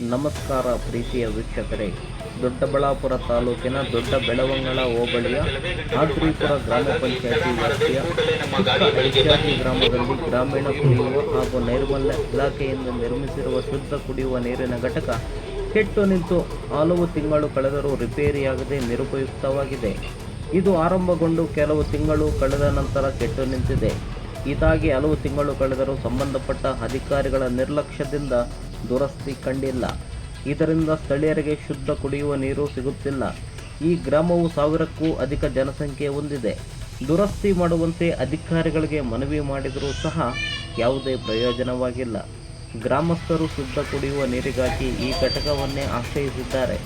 ನಮಸ್ಕಾರ ಪ್ರೀತಿಯ ವೀಕ್ಷಕರೇ. ದೊಡ್ಡಬಳ್ಳಾಪುರ ತಾಲೂಕಿನ ದೊಡ್ಡ ಬೆಳವಂಗಲ ಹೋಬಳಿಯ ಆದ್ರೀಪುರ ಗ್ರಾಮ ಪಂಚಾಯತಿ ವ್ಯಾಪ್ತಿಯ ಚಿಕ್ಕ ಐಶ್ಯಾತಿ ಗ್ರಾಮದಲ್ಲಿ ಗ್ರಾಮೀಣ ಕುಡಿಯುವ ಹಾಗೂ ನೈರ್ಮಲ್ಯ ಇಲಾಖೆಯಿಂದ ನಿರ್ಮಿಸಿರುವ ಶುದ್ಧ ಕುಡಿಯುವ ನೀರಿನ ಘಟಕ ಕೆಟ್ಟು ನಿಂತು ಹಲವು ತಿಂಗಳು ಕಳೆದರೂ ರಿಪೇರಿಯಾಗದೆ ನಿರುಪಯುಕ್ತವಾಗಿದೆ. ಇದು ಆರಂಭಗೊಂಡು ಕೆಲವು ತಿಂಗಳು ಕಳೆದ ನಂತರ ಕೆಟ್ಟು ನಿಂತಿದೆ. ಇದಾಗಿ ಹಲವು ತಿಂಗಳು ಕಳೆದರೂ ಸಂಬಂಧಪಟ್ಟ ಅಧಿಕಾರಿಗಳ ನಿರ್ಲಕ್ಷ್ಯದಿಂದ ದುರಸ್ತಿ ಕಂಡಿಲ್ಲ. ಇದರಿಂದ ಸ್ಥಳೀಯರಿಗೆ ಶುದ್ಧ ಕುಡಿಯುವ ನೀರು ಸಿಗುತ್ತಿಲ್ಲ. ಈ ಗ್ರಾಮವು ಸಾವಿರಕ್ಕೂ ಅಧಿಕ ಜನಸಂಖ್ಯೆ ಹೊಂದಿದೆ. ದುರಸ್ತಿ ಮಾಡುವಂತೆ ಅಧಿಕಾರಿಗಳಿಗೆ ಮನವಿ ಮಾಡಿದರೂ ಸಹ ಯಾವುದೇ ಪ್ರಯೋಜನವಾಗಿಲ್ಲ. ಗ್ರಾಮಸ್ಥರು ಶುದ್ಧ ಕುಡಿಯುವ ನೀರಿಗಾಗಿ ಈ ಘಟಕವನ್ನೇ ಆಶ್ರಯಿಸಿದ್ದಾರೆ.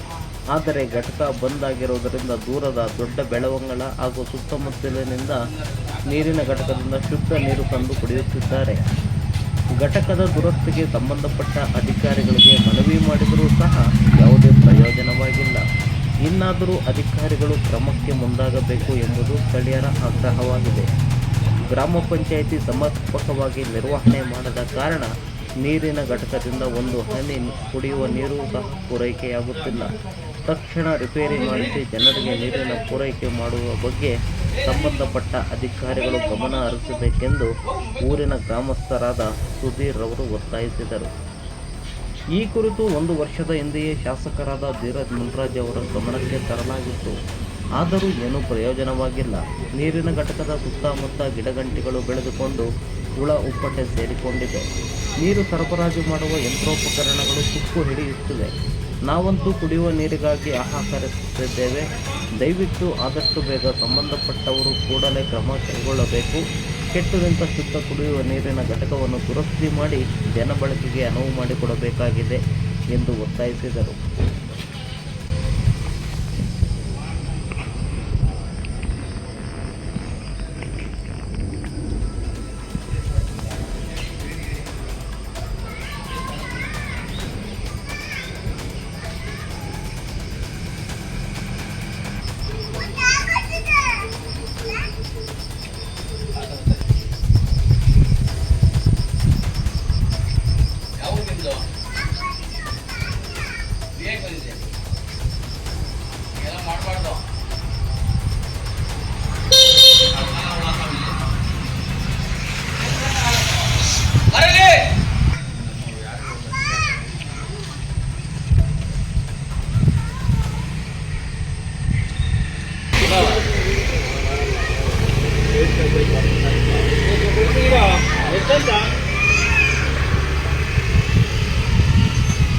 ಆದರೆ ಘಟಕ ಬಂದ್ ಆಗಿರುವುದರಿಂದ ದೂರದ ದೊಡ್ಡ ಬೆಳವಂಗಳ ಹಾಗೂ ಸುತ್ತಮುತ್ತಲಿನಿಂದ ನೀರಿನ ಘಟಕದಿಂದ ಶುದ್ಧ ನೀರು ತಂದು ಕುಡಿಯುತ್ತಿದ್ದಾರೆ. ಘಟಕದ ದುರಸ್ತಿಗೆ ಸಂಬಂಧಪಟ್ಟ ಅಧಿಕಾರಿಗಳಿಗೆ ಮನವಿ ಮಾಡಿದರೂ ಸಹ ಯಾವುದೇ ಪ್ರಯೋಜನವಾಗಿಲ್ಲ. ಇನ್ನಾದರೂ ಅಧಿಕಾರಿಗಳು ಕ್ರಮಕ್ಕೆ ಮುಂದಾಗಬೇಕು ಎಂಬುದು ಸ್ಥಳೀಯರ ಆಗ್ರಹವಾಗಿದೆ. ಗ್ರಾಮ ಪಂಚಾಯಿತಿ ಸಮರ್ಪಕವಾಗಿ ನಿರ್ವಹಣೆ ಮಾಡದ ಕಾರಣ ನೀರಿನ ಘಟಕದಿಂದ ಒಂದು ಹನಿ ಕುಡಿಯುವ ನೀರು ಸಹ ಪೂರೈಕೆಯಾಗುತ್ತಿಲ್ಲ. ತಕ್ಷಣ ರಿಪೇರಿ ಮಾಡಿಸಿ ಜನರಿಗೆ ನೀರಿನ ಪೂರೈಕೆ ಮಾಡುವ ಬಗ್ಗೆ ಸಂಬಂಧಪಟ್ಟ ಅಧಿಕಾರಿಗಳು ಗಮನ ಹರಿಸಬೇಕೆಂದು ಊರಿನ ಗ್ರಾಮಸ್ಥರಾದ ಸುಧೀರ್ ಅವರು ಒತ್ತಾಯಿಸಿದರು. ಈ ಕುರಿತು ಒಂದು ವರ್ಷದ ಹಿಂದೆಯೇ ಶಾಸಕರಾದ ಧೀರಜ್ ಮುನ್ರಾಜ್ ಅವರ ಗಮನಕ್ಕೆ ತರಲಾಗಿತ್ತು. ಆದರೂ ಏನೂ ಪ್ರಯೋಜನವಾಗಿಲ್ಲ. ನೀರಿನ ಘಟಕದ ಸುತ್ತಮುತ್ತ ಗಿಡಗಂಟಿಗಳು ಬೆಳೆದುಕೊಂಡು ಹುಳ ಉಪ್ಪಟೆ ಸೇರಿಕೊಂಡಿದೆ. ನೀರು ಸರಬರಾಜು ಮಾಡುವ ಯಂತ್ರೋಪಕರಣಗಳು ಸುಕ್ಕು ಹಿಡಿಯುತ್ತಿವೆ. ನಾವಂತೂ ಕುಡಿಯುವ ನೀರಿಗಾಗಿ ಆಹಾಕರಿಸುತ್ತಿದ್ದೇವೆ. ದಯವಿಟ್ಟು ಆದಷ್ಟು ಬೇಗ ಸಂಬಂಧಪಟ್ಟವರು ಕೂಡಲೇ ಕ್ರಮ ಕೈಗೊಳ್ಳಬೇಕು. ಕೆಟ್ಟು ನಿಂತ ಶುದ್ಧ ಕುಡಿಯುವ ನೀರಿನ ಘಟಕವನ್ನು ದುರಸ್ತಿ ಮಾಡಿ ಜನಬಳಕೆಗೆ ಅನುವು ಮಾಡಿಕೊಡಬೇಕಾಗಿದೆ ಎಂದು ಒತ್ತಾಯಿಸಿದರು.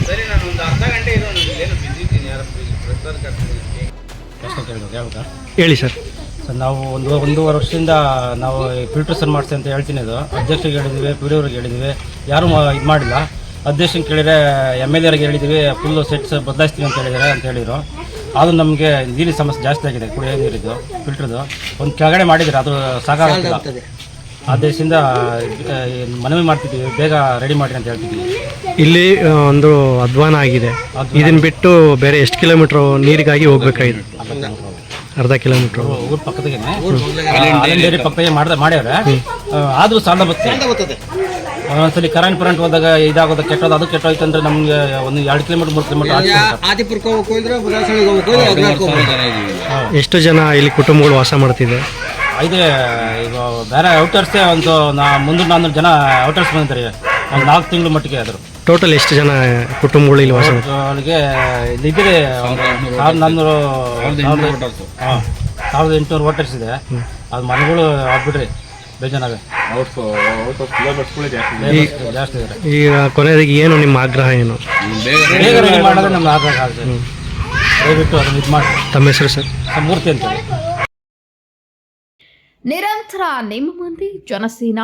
ಸರಿ ನಾನು ಒಂದು ಅರ್ಧ ಗಂಟೆ ಇರೋ ನಾನು ಏನು ಬಿಸಿ ಇದ್ದೀನಿ ಯಾರು ಯಾವಾಗ? ಹೇಳಿ ಸರ್. ಸರ್ ನಾವು ಒಂದು ಒಂದೂವರೆ ವರ್ಷದಿಂದ ನಾವು ಫಿಲ್ಟ್ರೇಷನ್ ಮಾಡಿಸಿ ಅಂತ ಹೇಳ್ತೀನಿ ಅದು. ಅಧ್ಯಕ್ಷರಿಗೆ ಹೇಳಿದ್ವಿ ಪಿ ಡಿ ಅವ್ರಿಗೆ ಹೇಳಿದ್ವಿ ಯಾರೂ ಇದು ಮಾಡಿಲ್ಲ. ಅಧ್ಯಕ್ಷನ ಕೇಳಿದರೆ ಎಂ ಎಲ್ ಎರಿಗೆ ಹೇಳಿದ್ವಿ ಫುಲ್ಲು ಸೆಟ್ಸ್ ಬದಲಾಯಿಸ್ತೀವಿ ಅಂತ ಹೇಳಿದ್ದಾರೆ ಅಂತ ಹೇಳಿದರು. ಅದು ನಮಗೆ ನೀರಿನ ಸಮಸ್ಯೆ ಜಾಸ್ತಿ ಆಗಿದೆ ಕುಡಿಯೋ ನೀರಿದ್ದು ಫಿಲ್ಟ್ರದು ಒಂದು ಕೆಳಗಡೆ ಮಾಡಿದರೆ ಅದು ಸಾಕಾಗ್ತಿಲ್ಲ ಆ ದೇಶದಿಂದ ಮನವಿ ಮಾಡ್ತಿದ್ದೀವಿ. ಬೇಗ ರೆಡಿ ಮಾಡಿ ಅಂತ ಹೇಳ್ತಿದ್ದೀವಿ. ಇಲ್ಲಿ ಒಂದು ಅಧ್ವಾನ ಆಗಿದೆ. ಇದನ್ನ ಬಿಟ್ಟು ಬೇರೆ ಎಷ್ಟು ಕಿಲೋಮೀಟರ್ ನೀರಿಗಾಗಿ ಹೋಗ್ಬೇಕಾಗಿದೆ? ಅರ್ಧ ಕಿಲೋಮೀಟರ್ ಊರ ಪಕ್ಕದಾಗೆ ಪಕ್ಕದಾಗೆ ಮಾಡ್ದ ಮಾಡ್ಯಾರ ಆದರೂ ಸಾಲ ಬರ್ತದೆ ಒಂದ್ಸಲಿ ಕರೆಂಟ್ ಪರೆಂಟ್ ಹೋದಾಗ ಇದಾಗೋದು ಕೆಟ್ಟೋದು ಅದು ಕೆಟ್ಟೋಯ್ತು ಅಂದ್ರೆ ನಮ್ಗೆ ಒಂದು ಎರಡು ಕಿಲೋಮೀಟರ್ ಮೂರು ಕಿಲೋಮೀಟರ್. ಎಷ್ಟು ಜನ ಇಲ್ಲಿ ಕುಟುಂಬಗಳು ವಾಸ ಮಾಡ್ತಿದೆ? ಇದೆ ಈಗ ಬೇರೆ ಔಟರ್ಸೇ ಒಂದು ನಾ ಮುಂದೆ ನಾನ್ನೂರು ಜನ ಔಟರ್ಸ್ ಬಂದಿದ್ದಾರೆ. ಒಂದು ನಾಲ್ಕು ತಿಂಗಳು ಮಟ್ಟಿಗೆ ಆದರು. ಟೋಟಲ್ ಎಷ್ಟು ಜನ ಕುಟುಂಬಗಳು ಇಲ್ಲಿ ವಾಸ ಮಾಡ್ತಿದೆ ಇಲ್ಲಿದ್ದರೆ ಒಂದು ಸಾವಿರದ ನಾನ್ನೂರು ಹಾಂ ಸಾವಿರದ ಎಂಟುನೂರು ವೋಟರ್ಸ್ ಇದೆ. ಅದು ಮನೆಗಳು ಆಗ್ಬಿಡ್ರಿ ಬೇಜಾನಾಗ ಜಾಸ್ತಿ ಇದ್ದಾರೆ ಈಗ ಕೊನೆಯದಾಗಿ ಏನು ನಿಮ್ಮ ಆಗ್ರಹ ಏನು? ಬೇಗ ಮಾಡಿದ್ರೆ ನಮ್ಗೆ ಆಗ್ರಹ ಆಗುತ್ತೆ. ದಯವಿಟ್ಟು ಅದನ್ನ ಇದು ಮಾಡಿ. ತಮ್ಮ ಹೆಸರು ಸರ್? ಮೂರ್ತಿ ಅಂತೇಳಿ ನಿರಂತರ ನಿಮ್ಮ ಮಂದಿ ಜನಸೇನಾ